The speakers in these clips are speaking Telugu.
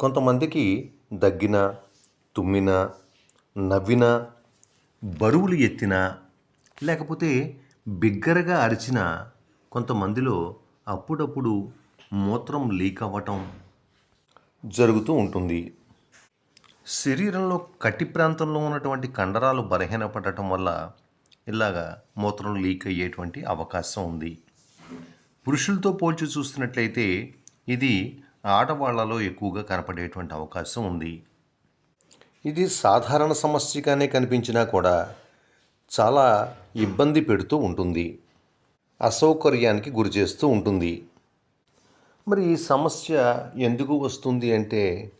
కొంతమందికి దగ్గిన తుమ్మిన నవ్విన బరువులు ఎత్తిన లేకపోతే బిగ్గరగా అరిచిన కొంతమందిలో అప్పుడప్పుడు మూత్రం లీక్ అవ్వటం జరుగుతూ ఉంటుంది. శరీరంలో కట్టి ప్రాంతంలో ఉన్నటువంటి కండరాలు బలహీనపడటం వల్ల ఇలాగా మూత్రం లీక్ అయ్యేటువంటి అవకాశం ఉంది. పురుషులతో పోల్చి చూస్తున్నట్లయితే ఇది ఆడవాళ్ళలో ఎక్కువగా కనపడేటువంటి అవకాశం ఉంది. ఇది సాధారణ సమస్యగానే కనిపించినా కూడా చాలా ఇబ్బంది పెడుతూ ఉంటుంది. అసౌకర్యానికి గురి చేస్తూ ఉంటుంది. మరి ఈ సమస్య ఎందుకు వస్తుంది అంటే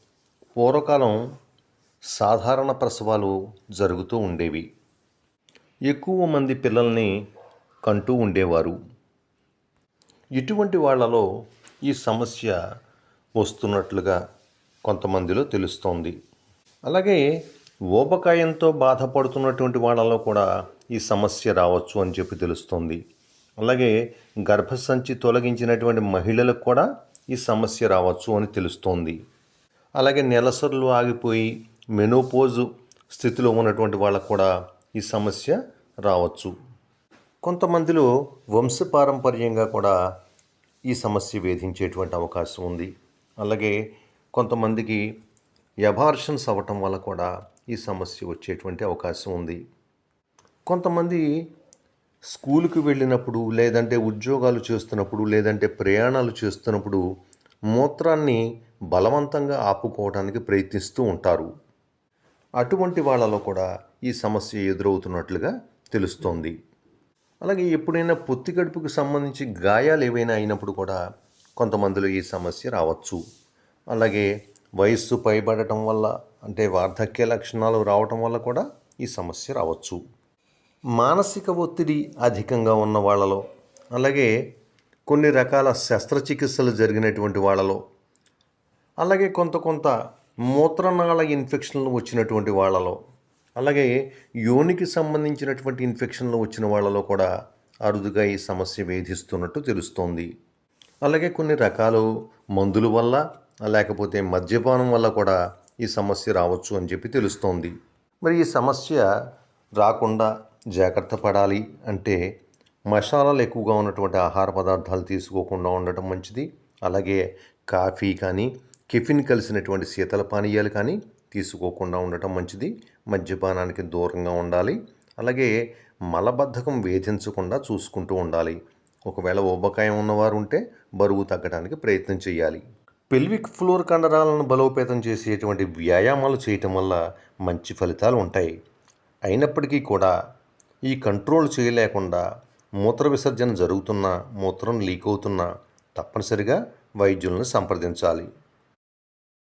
పూర్వకాలం సాధారణ ప్రసవాలు జరుగుతూ ఉండేవి. ఎక్కువ మంది పిల్లల్ని కంటూ ఉండేవారు. ఇటువంటి వాళ్ళలో ఈ సమస్య వస్తున్నట్లుగా కొంతమందిలో తెలుస్తోంది. అలాగే ఊబకాయంతో బాధపడుతున్నటువంటి వాళ్ళలో కూడా ఈ సమస్య రావచ్చు అని చెప్పి తెలుస్తోంది. అలాగే గర్భసంచి తొలగించినటువంటి మహిళలకు కూడా ఈ సమస్య రావచ్చు అని తెలుస్తోంది. అలాగే నెలసరులు ఆగిపోయి మెనోపోజు స్థితిలో ఉన్నటువంటి వాళ్ళకు కూడా ఈ సమస్య రావచ్చు. కొంతమందిలో వంశపారంపర్యంగా కూడా ఈ సమస్య వేధించేటువంటి అవకాశం ఉంది. అలాగే కొంతమందికి ఎబార్షన్స్ అవ్వటం వల్ల కూడా ఈ సమస్య వచ్చేటువంటి అవకాశం ఉంది. కొంతమంది స్కూల్కి వెళ్ళినప్పుడు లేదంటే ఉద్యోగాలు చేస్తున్నప్పుడు లేదంటే ప్రయాణాలు చేస్తున్నప్పుడు మూత్రాన్ని బలవంతంగా ఆపుకోవడానికి ప్రయత్నిస్తూ ఉంటారు. అటువంటి వాళ్ళలో కూడా ఈ సమస్య ఎదురవుతున్నట్లుగా తెలుస్తోంది. అలాగే ఎప్పుడైనా పొత్తి గడుపుకు సంబంధించి గాయాలు ఏవైనా అయినప్పుడు కూడా కొంతమందిలో ఈ సమస్య రావచ్చు. అలాగే వయస్సు పైబడటం వల్ల అంటే వార్ధక్య లక్షణాలు రావటం వల్ల కూడా ఈ సమస్య రావచ్చు. మానసిక ఒత్తిడి అధికంగా ఉన్న వాళ్ళలో అలాగే కొన్ని రకాల శస్త్రచికిత్సలు జరిగినటువంటి వాళ్ళలో అలాగే కొంత కొంత మూత్రనాళ ఇన్ఫెక్షన్లు వచ్చినటువంటి వాళ్ళలో అలాగే యోనికి సంబంధించినటువంటి ఇన్ఫెక్షన్లు వచ్చిన వాళ్ళలో కూడా అరుదుగా ఈ సమస్య వేధిస్తున్నట్టు తెలుస్తోంది. అలాగే కొన్ని రకాలు మందుల వల్ల లేకపోతే మద్యపానం వల్ల కూడా ఈ సమస్య రావచ్చు అని చెప్పి తెలుస్తోంది. మరి ఈ సమస్య రాకుండా జాగ్రత్త పడాలి అంటే మసాలాలు ఎక్కువగా ఉన్నటువంటి ఆహార పదార్థాలు తీసుకోకుండా ఉండటం మంచిది. అలాగే కాఫీ కానీ కెఫిన్ కలిసినటువంటి శీతల పానీయాలు కానీ తీసుకోకుండా ఉండటం మంచిది. మద్యపానానికి దూరంగా ఉండాలి. అలాగే మలబద్ధకం వేధించకుండా చూసుకుంటూ ఉండాలి. ఒకవేళ ఊబకాయం ఉన్నవారు ఉంటే బరువు తగ్గడానికి ప్రయత్నం చేయాలి పెల్విక్ ఫ్లోర్ కండరాలను బలోపేతం చేసేటువంటి వ్యాయామాలు చేయటం వల్ల మంచి ఫలితాలు ఉంటాయి. అయినప్పటికీ కూడా ఈ కంట్రోల్ చేయలేకుండా మూత్ర విసర్జన జరుగుతున్నా మూత్రం లీక్ అవుతున్నా తప్పనిసరిగా వైద్యులను సంప్రదించాలి.